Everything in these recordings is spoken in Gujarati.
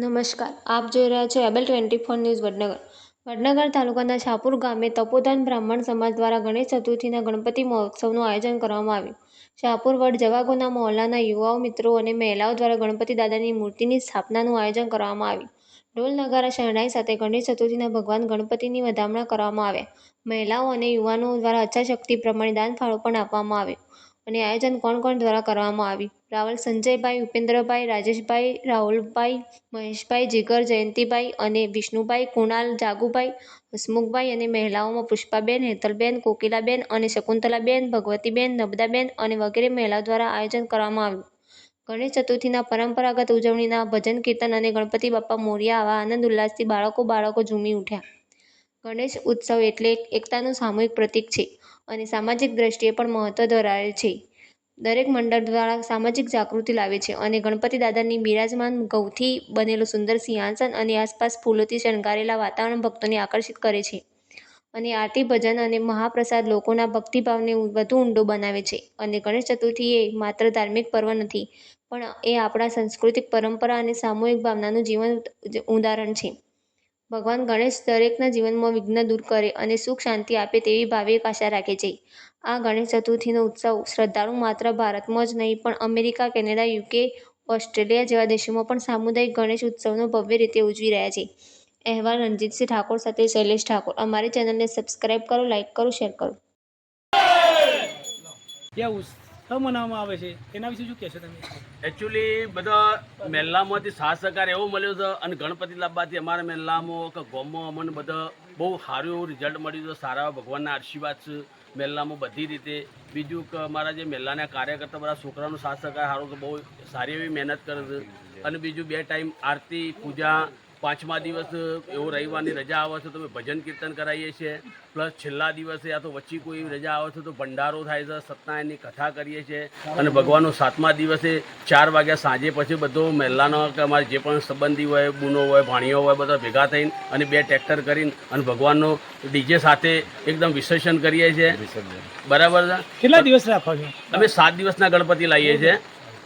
નમસ્કાર. આપ જોઈ રહ્યા છો Able twenty four news Vadnagar. Vadnagar તાલુકાના શાહપુર ગામે તપોધન બ્રાહ્મણ સમાજ દ્વારા ગણેશ ચતુર્થીના ગણપતિ મહોત્સવનું આયોજન કરવામાં આવ્યું. શાહપુર વડ જવાગોના મહોલ્લાના યુવાઓ, મિત્રો અને મહિલાઓ દ્વારા ગણપતિ દાદાની મૂર્તિની સ્થાપનાનું આયોજન કરવામાં આવ્યું. ઢોલ નગારા, શરણાઈ સાથે ગણેશ ચતુર્થીના ભગવાન ગણપતિની વધામણા કરવામાં આવ્યા. મહિલાઓ અને યુવાનો દ્વારા અચ્છા શક્તિ પ્રમાણે દાન ફાળો પણ આપવામાં આવ્યો. અને આયોજન કોણ કોણ દ્વારા કરવામાં આવ્યું? રાવલ, સંજયભાઈ, ઉપેન્દ્રભાઈ, રાજેશભાઈ, રાહુલભાઈ, મહેશભાઈ, જીગર, જયંતિભાઈ અને વિષ્ણુભાઈ, કુણાલ, જાગુભાઈ, હસમુખભાઈ અને મહિલાઓમાં પુષ્પાબેન, હેતલબેન, કોકિલાબેન અને શકુંતલાબેન, ભગવતીબેન નબદાબેન અને વગેરે મહિલાઓ દ્વારા આયોજન કરવામાં આવ્યું. ગણેશ ચતુર્થીના પરંપરાગત ઉજવણીના ભજન, કીર્તન અને ગણપતિ બાપ્પા મોરિયા આવા આનંદ, ઉલ્લાસથી બાળકો બાળકો ઝૂમી ઉઠ્યા. ગણેશ ઉત્સવ એટલે એકતાનું સામૂહિક પ્રતીક છે. અને સામાજિક દ્રષ્ટિએ પણ મહત્ત્વ ધરાવે છે. દરેક મંડળ દ્વારા સામાજિક જાગૃતિ લાવે છે અને ગણપતિ દાદાની બિરાજમાન ગૌથી બનેલું સુંદર સિંહાસન અને આસપાસ ફૂલોથી શણગારેલા વાતાવરણ ભક્તોને આકર્ષિત કરે છે. અને આરતી ભજન અને મહાપ્રસાદ લોકોના ભક્તિભાવને વધુ ઊંડો બનાવે છે. અને ગણેશ ચતુર્થી એ માત્ર ધાર્મિક પર્વ નથી, પણ એ આપણા સાંસ્કૃતિક પરંપરા અને સામૂહિક ભાવનાનું જીવન ઉદાહરણ છે. ભગવાન ગણેશ દરેકના જીવનમાં વિઘ્ન દૂર કરે અને સુખ શાંતિ આપે તેવી ભાવિક આશા રાખે છે. આ ગણેશ ચતુર્થીનો ઉત્સવ શ્રદ્ધાળુ માત્ર ભારતમાં જ નહીં, પણ અમેરિકા, કેનેડા યુકે ઓસ્ટ્રેલિયા જેવા દેશોમાં પણ સામુદાયિક ગણેશ ઉત્સવનો ભવ્ય રીતે ઉજવી રહ્યા છે. અહેવાલ રણજીતસિંહ ઠાકોર સાથે શૈલેષ ઠાકોર. અમારી ચેનલને સબસ્ક્રાઇબ કરો, લાઇક કરો, શેર કરો. મનાવવામાં આવે છે. એના વિશે શું કહેશો તમે? એકચ્યુઅલી બધા મહેલામાંથી સાથ સહકાર એવો મળ્યો છે અને ગણપતિ લાવવાથી અમારા મહેલામાં કે ગોમમાં અમને બધા બહુ સારું એવું રિઝલ્ટ મળ્યું છે. સારા ભગવાનના આશીર્વાદ છે મહેલામાં બધી રીતે. બીજું કે અમારા જે મહેલાના કાર્યકર્તા બધા છોકરાનો સાથ સહકાર સારો બહુ સારી એવી મહેનત કરે છે. અને બીજું બે ટાઈમ આરતી, પૂજા પાંચમા દિવસ એવો રવિવારની રજા આવે છે તો અમે ભજન કીર્તન કરાવીએ છીએ. પ્લસ છેલ્લા દિવસે યા તો વચ્ચે કોઈ રજા આવે છે તો ભંડારો થાય છે સત્યનારાયણની કથા કરીએ છીએ. અને ભગવાનનો સાતમા દિવસે ચાર વાગ્યા સાંજે પછી બધો મહેલાનો કે અમારે જે પણ સંબંધી હોય બુનો હોય ભાણીઓ હોય બધા ભેગા થઈને અને બે ટ્રેક્ટર કરીને અને ભગવાનનો ડીજે સાથે એકદમ વિસર્જન કરીએ છીએ. બરાબર છે? કેટલા દિવસ રાખો છો? અમે સાત દિવસના ગણપતિ લાવીએ છીએ.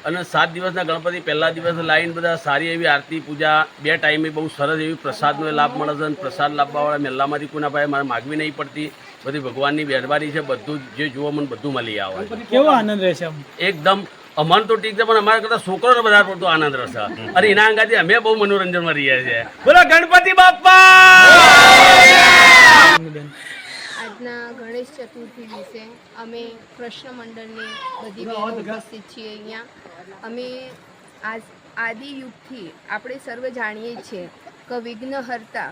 અને સાત દિવસના ગણપતિ પહેલા દિવસે લાવીને બધા સારી એવી આરતી પૂજા બે ટાઈમે બહુ સરસ એવી પ્રસાદનો લાભ મળે છે અને પ્રસાદ લાવવાવાળા મહેલામાંથી કોઈના ભાઈ મારે માગવી નહીં પડતી. બધી ભગવાનની મહેરબાની છે બધું જ જે જુઓ મને બધું મળી આવે કેવો આનંદ રહેશે એકદમ અમન તો ઠીક છે પણ અમારા કરતા છોકરોને વધારે પડતો આનંદ રહેશે. અને એના અંગાથી અમે બહુ મનોરંજનમાં રહીએ છીએ. બોલો ગણપતિ બેન આજના ગણેશ ચતુર્થી વિશે અમે કૃષ્ણ મંડળની બધી બહેનો ઉપસ્થિત છીએ અહીંયા. અમે આજ આદિયુગથી આપણે સર્વ જાણીએ છીએ કે વિઘ્નહર્તા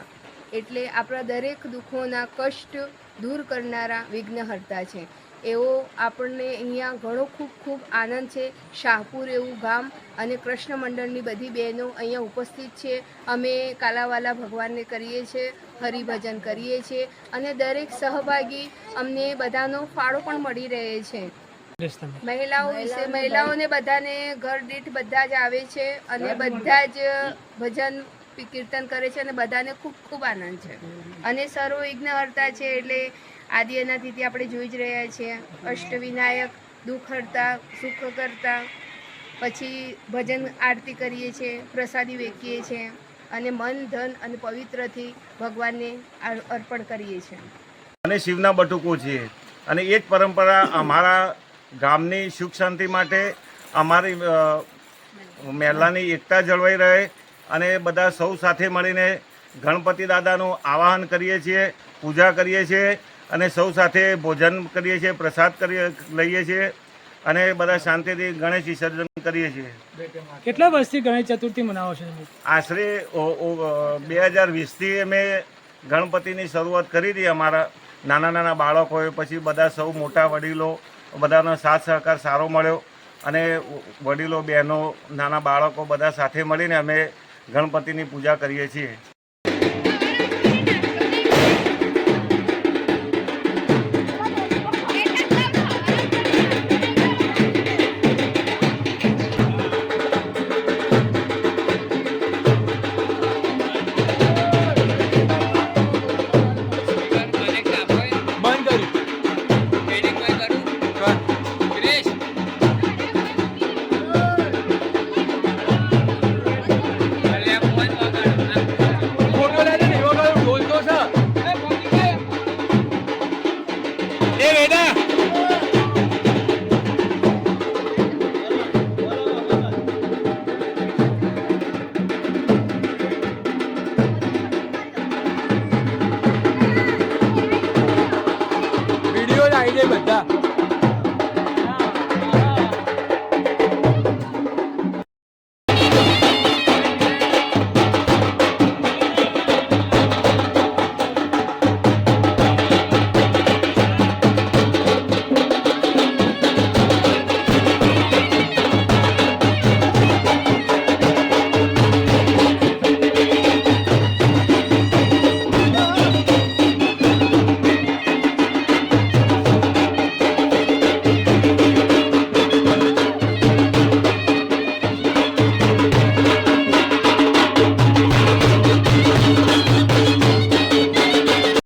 એટલે આપણા દરેક દુઃખોના કષ્ટ દૂર કરનારા વિઘ્નહર્તા છે. એવો આપણને અહીંયા ઘણો ખૂબ ખૂબ આનંદ છે. શાહપુર એવું ગામ અને કૃષ્ણ મંડળની બધી બહેનો અહીંયા ઉપસ્થિત છે. અમે કાલાવાલા ભગવાનને કરીએ છીએ હરિભજન કરીએ છીએ અને દરેક સહભાગી અમને બધાનો ફાળો પણ મળી રહે છે. મહિલાઓ વિશે, મહિલાઓને બધાને ઘર દીઠ બધા જ આવે છે અને બધા જ ભજન, કીર્તન કરે છે અને બધાને ખૂબ ખૂબ આનંદ છે. અને સર્વ વિઘ્નહર્તા છે એટલે આદિ અનાદિથી આપણે જોઈ જ રહ્યા છીએ. અષ્ટવિનાયક દુઃખ હરતા સુખ કરતા પછી ભજન આરતી કરીએ છીએ, પ્રસાદી વેચીએ છીએ અને મન, ધન અને પવિત્રથી ભગવાનને અર્પણ કરીએ છીએ. અને શિવના બટુકો છીએ. અને એ જ પરંપરા અમારા ગામની સુખ શાંતિ માટે અમારી મહેલાની એકતા જળવાઈ રહે અને બધા સૌ સાથે મળીને ગણપતિ દાદાનું આવાહન કરીએ છીએ, પૂજા કરીએ છીએ. અને સૌ સાથે ભોજન કરીએ છીએ પ્રસાદ કરીએ લઈએ છીએ અને બધા શાંતિથી ગણેશ વિસર્જન કરીએ છીએ. કેટલા વર્ષથી ગણેશ ચતુર્થી મનાવો છો આશરે બે હજાર વીસથી અમે ગણપતિની શરૂઆત કરી હતી. અમારા નાના નાના બાળકોએ પછી બધા સૌ મોટા વડીલો બધાનો સાથ સહકાર સારો મળ્યો અને વડીલો બહેનો નાના બાળકો બધા સાથે મળીને અમે ગણપતિની પૂજા કરીએ છીએ. ina ile bada